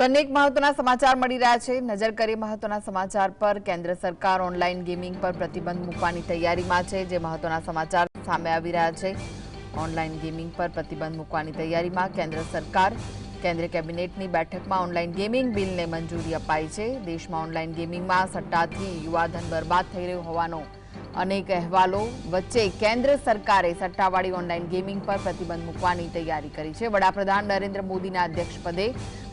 તનેક મહત્વના સમાચાર મળી રહ્યા છે નજર કરી મહત્વના સમાચાર પર કેન્દ્ર સરકાર ઓનલાઈન ગેમિંગ પર પ્રતિબંધ મૂકવાની તૈયારીમાં છે જે મહત્વના સમાચાર સામે આવી રહ્યા છે ઓનલાઈન ગેમિંગ પર પ્રતિબંધ મૂકવાની તૈયારીમાં કેન્દ્ર સરકાર કેન્દ્ર કેબિનેટની બેઠકમાં ઓનલાઈન ગેમિંગ બિલને મંજૂરી અપાઈ છે દેશમાં ઓનલાઈન ગેમિંગમાં સત્તાથી યુવાધન બરબાદ થઈ રહ્યું હોવાનો અનેક અહેવાલો વચ્ચે કેન્દ્ર સરકારે સટ્ટાવાળી ઓનલાઈન ગેમિંગ પર પ્રતિબંધ મૂકવાની તૈયારી કરી છે વડાપ્રધાન નરેન્દ્ર મોદીના અધ્યક્ષપદે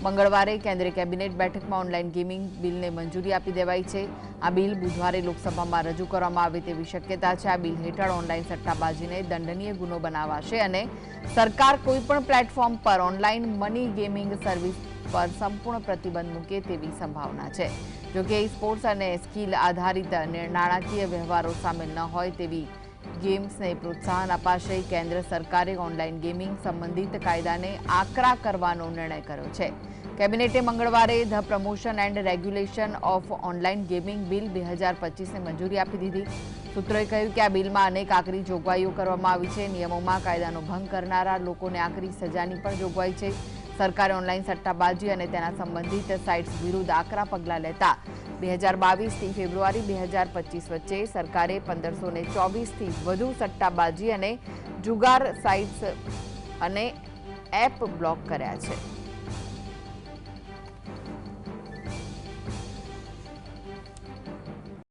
મંગળવારે કેન્દ્રીય કેબિનેટ બેઠકમાં ઓનલાઈન ગેમિંગ બિલને મંજૂરી આપી દેવાઈ છે આ બિલ બુધવારે લોકસભામાં રજૂ કરવામાં આવે તેવી શક્યતા છે આ બિલ હેઠળ ઓનલાઈન સટ્ટાબાજીને દંડનીય ગુનો બનાવાશે અને સરકાર કોઈપણ પ્લેટફોર્મ પર ઓનલાઈન મની ગેમિંગ સર્વિસ પર સંપૂર્ણ પ્રતિબંધ મૂકે તેવી સંભાવના છે જો કે ઈ-સ્પોર્ટ્સ અને સ્કિલ આધારિત નિર્ણાણાત્મક વ્યવહારો સામે ન હોય તેવી ગેમ્સને પ્રુત્સાહન આપવાઈ કેન્દ્ર સરકારે ઓનલાઈન ગેમિંગ સંબંધિત કાયદાને આકરા કરવાનો નિર્ણય કર્યો છે કેબિનેટે મંગળવારે the promotion and regulation of online gaming bill 2025 ને મંજૂરી આપી દીધી સૂત્રએ કહ્યું કે આ બિલમાં અનેક આકરી જોગવાઈઓ કરવામાં આવી છે નિયમોમાં કાયદાનો ભંગ કરનારા લોકોને આકરી સજાની પણ જોગવાઈ છે સરકારે ઓનલાઈન સટ્ટાબાજી અને તેના સંબંધિત સાઇટ્સ વિરુદ્ધ આકરા પગલાં લેતા બે હજાર બાવીસથી ફેબ્રુઆરી બે હજાર પચીસ વચ્ચે સરકારે પંદરસો ને ચોવીસથી વધુ સટ્ટાબાજી અને જુગાર સાઇટ્સ અને એપ બ્લોક કર્યા છે